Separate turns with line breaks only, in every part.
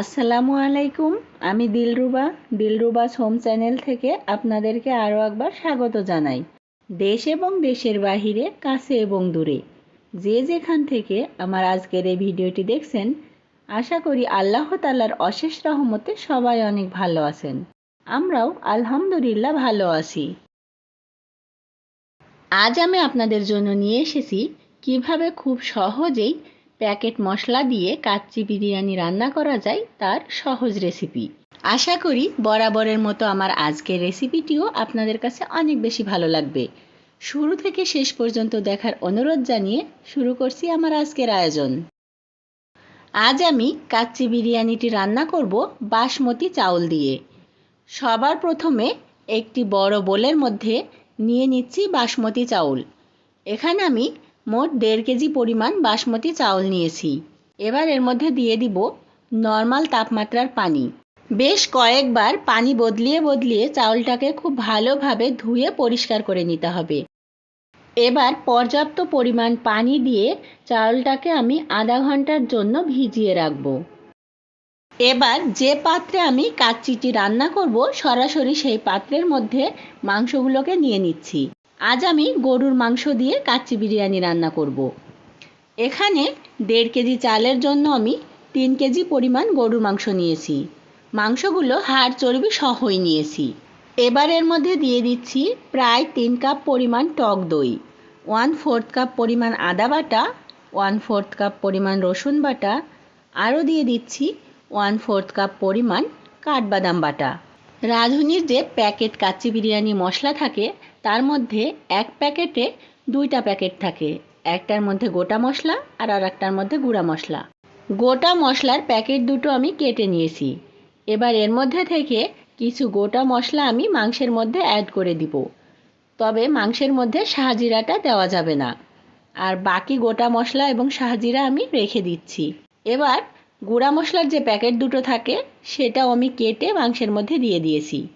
আসসালামু আলাইকুম, আমি দিলরুবা দিলরুবাস হোম চ্যানেল থেকে আপনাদেরকে আরও একবার স্বাগত জানাই। দেশ এবং দেশের বাহিরে, কাছে এবং দূরে। যে যেখান থেকে আমার আজকের এই ভিডিওটি দেখছেন, আশা করি আল্লাহ তালার অশেষ রহমতে সবাই অনেক ভালো আছেন। আমরাও আলহামদুলিল্লাহ ভালো আছি। আজ আমি আপনাদের জন্য নিয়ে এসেছি কীভাবে খুব সহজেই প্যাকেট মশলা দিয়ে কাচ্চি বিরিয়ানি রান্না করা যায় তার সহজ রেসিপি। আশা করি বরাবরের মতো আমার আজকের রেসিপিটিও আপনাদের কাছে অনেক বেশি ভালো লাগবে। শুরু থেকে শেষ পর্যন্ত দেখার অনুরোধ জানিয়ে শুরু করছি আমার আজকের আয়োজন। আজ আমি কাচ্চি বিরিয়ানিটি রান্না করব বাসমতি চাউল দিয়ে। সবার প্রথমে একটি বড় বোলের মধ্যে নিয়ে নিচ্ছি বাসমতি চাউল। এখানে আমি মোট দেড় কেজি পরিমাণ বাসমতি চাউল নিয়েছি। এবার এর মধ্যে দিয়ে দিব নর্মাল তাপমাত্রার পানি। বেশ কয়েকবার পানি বদলিয়ে বদলিয়ে চাউলটাকে খুব ভালোভাবে ধুয়ে পরিষ্কার করে নিতে হবে। এবার পর্যাপ্ত পরিমাণ পানি দিয়ে চাউলটাকে আমি আধা ঘণ্টার জন্য ভিজিয়ে রাখব। এবার যে পাত্রে আমি কাচ্চিটি রান্না করব, সরাসরি সেই পাত্রের মধ্যে মাংসগুলোকে নিয়ে নিচ্ছি। আজ আমি গরুর মাংস দিয়ে কাচ্চি বিরিয়ানি রান্না করব। এখানে দেড় কেজি চালের জন্য আমি তিন কেজি পরিমাণ গরুর মাংস নিয়েছি। মাংসগুলো হাড় চর্বি সহই নিয়েছি। এবার এর মধ্যে দিয়ে দিচ্ছি প্রায় তিন কাপ পরিমাণ টক দই, ওয়ান ফোর্থ কাপ পরিমাণ আদা বাটা, ওয়ান ফোর্থ কাপ পরিমাণ রসুন বাটা, আরও দিয়ে দিচ্ছি ওয়ান ফোর্থ কাপ পরিমাণ কাঠবাদাম বাটা। রাঁধুনির যে প্যাকেট কাচ্চি বিরিয়ানি মশলা থাকে তার মধ্যে এক প্যাকেটে দুইটা প্যাকেট থাকে। একটার মধ্যে গোটা মশলা আর আর একটার মধ্যে গুঁড়া মশলা। গোটা মশলার প্যাকেট দুটো আমি কেটে নিয়েছি। এবার এর মধ্যে থেকে কিছু গোটা মশলা আমি মাংসের মধ্যে অ্যাড করে দিব। তবে মাংসের মধ্যে শাহজিরাটা দেওয়া যাবে না। আর বাকি গোটা মশলা এবং শাহজিরা আমি রেখে দিচ্ছি। এবার গুঁড়া মশলার যে প্যাকেট দুটো থাকে, সেটাও আমি কেটে মাংসের মধ্যে দিয়ে দিয়েছি।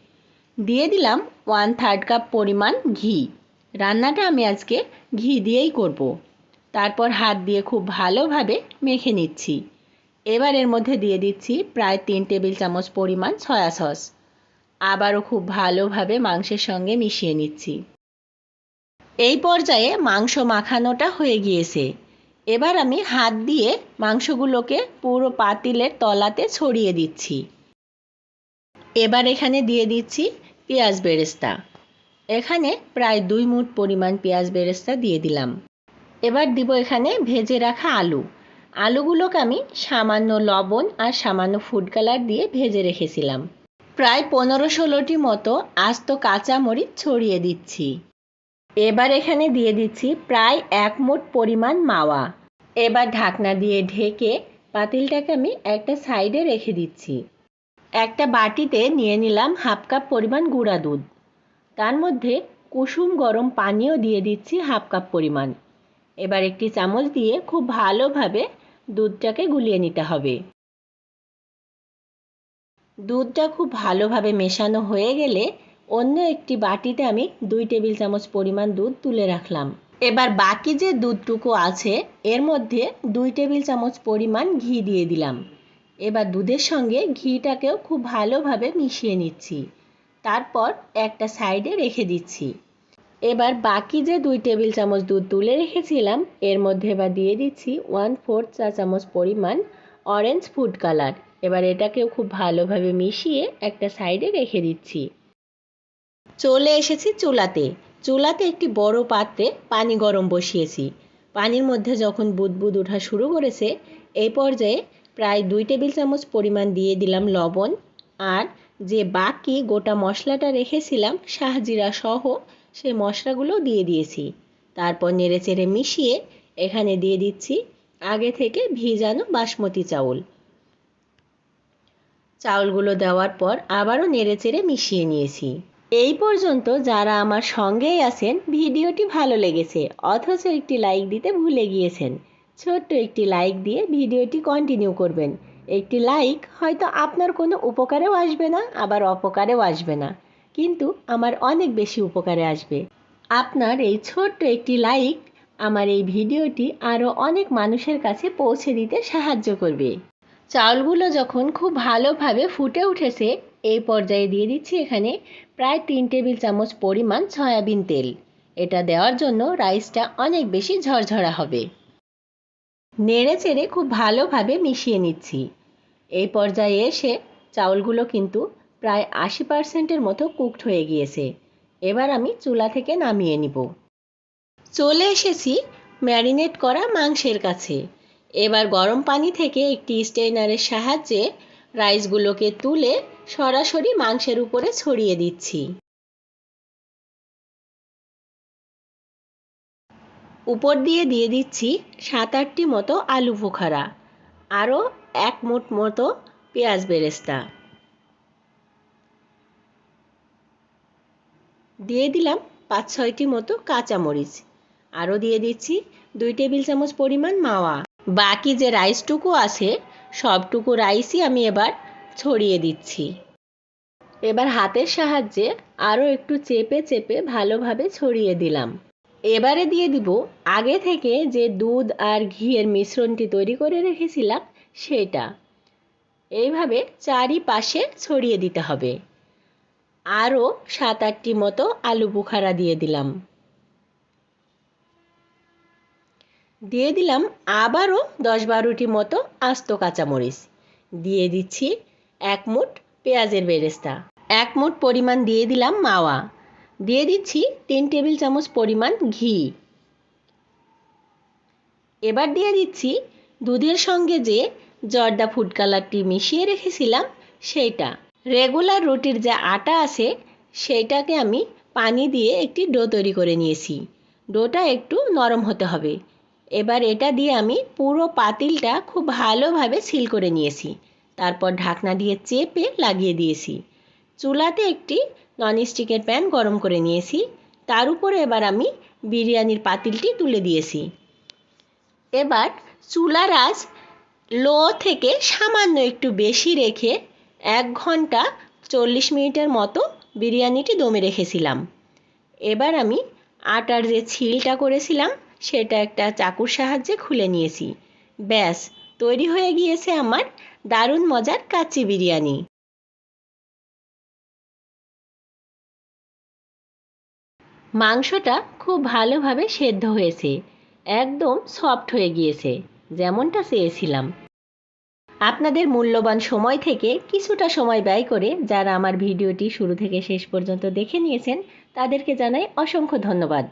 দিয়ে দিলাম ওয়ান থার্ড কাপ পরিমাণ ঘি। রান্নাটা আমি আজকে ঘি দিয়েই করব। তারপর হাত দিয়ে খুব ভালোভাবে মেখে নিচ্ছি। এবার এর মধ্যে দিয়ে দিচ্ছি প্রায় তিন টেবিল চামচ পরিমাণ সয়া সস আবারও খুব ভালোভাবে মাংসের সঙ্গে মিশিয়ে নিচ্ছি। এই পর্যায়ে মাংস মাখানোটা হয়ে গিয়েছে। এবার আমি হাত দিয়ে মাংসগুলোকে পুরো পাতিলের তলাতে ছড়িয়ে দিচ্ছি। এবার এখানে দিয়ে দিচ্ছি পেঁয়াজ বেরেস্তা। এখানে প্রায় দুই মুঠ পরিমাণ পেঁয়াজ বেরেস্তা দিয়ে দিলাম। এবার দিব এখানে ভেজে রাখা আলু। আলুগুলোকে আমি সামান্য লবণ আর সামান্য ফুড কালার দিয়ে ভেজে রেখেছিলাম। প্রায় পনেরো ষোলোটি মতো আস্ত কাঁচা মরিচ ছড়িয়ে দিচ্ছি। এবার এখানে দিয়ে দিচ্ছি প্রায় এক মুঠ পরিমাণ মাওয়া। এবার ঢাকনা দিয়ে ঢেকে পাতিলটাকে আমি একটা সাইডে রেখে দিচ্ছি। একটা বাটিতে নিয়ে নিলাম হাফ কাপ পরিমাণ গুঁড়া দুধ। তার মধ্যে কুসুম গরম পানিও দিয়ে দিচ্ছি হাফ কাপ পরিমাণ। এবার একটি চামচ দিয়ে খুব ভালোভাবে দুধটাকে গুলিয়ে নিতে হবে। দুধটা খুব ভালোভাবে মেশানো হয়ে গেলে অন্য একটি বাটিতে আমি দুই টেবিল চামচ পরিমাণ দুধ তুলে রাখলাম। এবার বাকি যে দুধটুকু আছে, এর মধ্যে দুই টেবিল চামচ পরিমাণ ঘি দিয়ে দিলাম। এবার দুধের সঙ্গে ঘিটাকেও খুব ভালোভাবে মিশিয়ে নিচ্ছি। তারপর একটা সাইডে রেখে দিচ্ছি। এবার বাকি যে দুই টেবিল চামচ দুধ তুলে রেখেছিলাম, এর মধ্যে এবার দিয়ে দিচ্ছি ওয়ান ফোর্থ চা চামচ পরিমাণ অরেঞ্জ ফুড কালার এবার এটাকেও খুব ভালোভাবে মিশিয়ে একটা সাইডে রেখে দিচ্ছি। চলে এসেছি চুলাতে। চুলাতে একটি বড় পাত্রে পানি গরম বসিয়েছি। পানির মধ্যে যখন বুদবুদ ওঠা শুরু করেছে এই পর্যায়ে প্রায় দুই টেবিল চামচ পরিমাণ দিয়ে দিলাম লবণ আর যে বাকি গোটা মশলাটা রেখেছিলাম, শাহজিরা সহ সে মশলাগুলো দিয়ে দিয়েছি। তারপর নেড়েচেড়ে মিশিয়ে এখানে দিয়ে দিচ্ছি আগে থেকে ভিজানো বাসমতি চাউল। চাউলগুলো দেওয়ার পর আবারও নেড়েচেড়ে মিশিয়ে নিয়েছি। এই পর্যন্ত যারা আমার সঙ্গেই আছেন, ভিডিওটি ভালো লেগেছে, অথচ একটি লাইক দিতে ভুলে গিয়েছেন। ছোট্ট একটি লাইক দিয়ে ভিডিওটি কন্টিনিউ করবেন। একটি লাইক হয়তো আপনার কোনো উপকারেও আসবে না, আবার অপকারেও আসবে না। কিন্তু আমার অনেক বেশি উপকারে আসবে। আপনার এই ছোট্ট একটি লাইক আমার এই ভিডিওটি আরও অনেক মানুষের কাছে পৌঁছে দিতে সাহায্য করবে। চাউলগুলো যখন খুব ভালোভাবে ফুটে উঠেছে, এই পর্যায়ে দিয়ে দিচ্ছি এখানে প্রায় তিন টেবিল চামচ পরিমাণ সয়াবিন তেল। এটা দেওয়ার জন্য রাইসটা অনেক বেশি ঝরঝরা হবে। নেড়ে চেড়ে খুব ভালোভাবে মিশিয়ে নিচ্ছি। এই পর্যায়ে এসে চাউলগুলো কিন্তু প্রায় আশি পার্সেন্টের মতো কুকড হয়ে গিয়েছে। এবার আমি চুলা থেকে নামিয়ে নিব। চলে এসেছি ম্যারিনেট করা মাংসের কাছে। এবার গরম পানি থেকে একটি স্টেইনারের সাহায্যে রাইসগুলোকে তুলে সরাসরি মাংসের উপরে ছড়িয়ে দিচ্ছি। উপর দিয়ে দিয়ে দিচ্ছি সাত আটটি মতো আলু বোখারা আরও এক মুঠ মতো পেঁয়াজ বেরেস্তা। দিয়ে দিলাম পাঁচ ছয়টি মতো কাঁচামরিচ, আরও দিয়ে দিচ্ছি দুই টেবিল চামচ পরিমাণ মাওয়া। বাকি যে রাইসটুকু আছে, সবটুকু রাইসই আমি এবার ছড়িয়ে দিচ্ছি। এবার হাতের সাহায্যে আরও একটু চেপে চেপে ভালোভাবে ছড়িয়ে দিলাম। এবারে দিয়ে দিব, আগে থেকে যে দুধ আর ঘিয়ের মিশ্রণটি তৈরি করে রেখেছিলাম সেটা। এইভাবে চারিপাশে ছড়িয়ে দিতে হবে। আরও সাত আটটি মতো আলু বুখারা দিয়ে দিলাম। দিয়ে দিলাম আবারও দশ বারোটি মতো আস্ত কাঁচামরিচ। দিয়ে দিচ্ছি এক মুঠ পেঁয়াজের বেরেস্তা। এক মুঠ পরিমাণ দিয়ে দিলাম মাওয়া। দিয়ে দিচ্ছি তিন টেবিল চামচ পরিমাণ ঘি। এবার দিয়ে দিচ্ছি দুধের সঙ্গে যে জর্দা ফুড কালারটি মিশিয়ে রেখেছিলাম, সেইটা। রেগুলার রুটির যে আটা আছে, সেইটাকে আমি পানি দিয়ে একটি ডো তৈরি করে নিয়েছি। ডোটা একটু নরম হতে হবে। এবার এটা দিয়ে আমি পুরো পাতিলটা খুব ভালোভাবে সিল করে নিয়েছি। তারপর ঢাকনা দিয়ে চেপে লাগিয়ে দিয়েছি। চুলাতে একটি ননস্টিকের প্যান গরম করে নিয়েছি। তার উপরে এবার আমি বিরিয়ানির পাতিলটি তুলে দিয়েছি। এবার চুলার আঁচ লো থেকে সামান্য একটু বেশি রেখে এক ঘণ্টা চল্লিশ মিনিটের মতো বিরিয়ানিটি দমে রেখেছিলাম। এবার আমি আটার যে ছিলটা করেছিলাম, সেটা একটা চাকুর সাহায্যে খুলে নিয়েছি। ব্যাস, তৈরি হয়ে গিয়েছে আমার দারুণ মজার কাচ্চি বিরিয়ানি। মাংসটা খুব ভালোভাবে সেদ্ধ হয়েছে। একদম সফট হয়ে গিয়েছে, যেমনটা চেয়েছিলাম। আপনাদের মূল্যবান সময় থেকে কিছুটা সময় ব্যয় করে যারা আমার ভিডিওটি শুরু থেকে শেষ পর্যন্ত দেখে নিয়েছেন, তাদেরকে জানাই অসংখ্য ধন্যবাদ।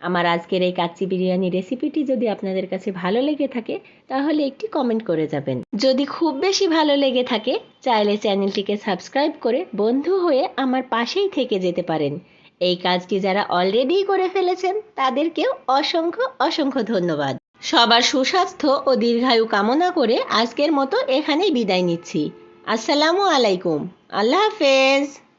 আমার আজকের এই কাচ্চি বিরিয়ানি রেসিপিটি যদি আপনাদের কাছে ভালো লেগে থাকে, তাহলে একটি কমেন্ট করে যাবেন। যদি খুব বেশি ভালো লেগে থাকে, চাইলে চ্যানেলটিকে সাবস্ক্রাইব করে বন্ধু হয়ে আমার পাশেই থেকে যেতে পারেন। এই কাজটি যারা অলরেডি করে ফেলেছেন, তাদেরকেও অসংখ্য অসংখ্য ধন্যবাদ। সবার সুস্বাস্থ্য ও দীর্ঘায়ু কামনা করে আজকের মতো এখানেই বিদায় নিচ্ছি। আসসালামু আলাইকুম। আল্লাহ হাফেজ।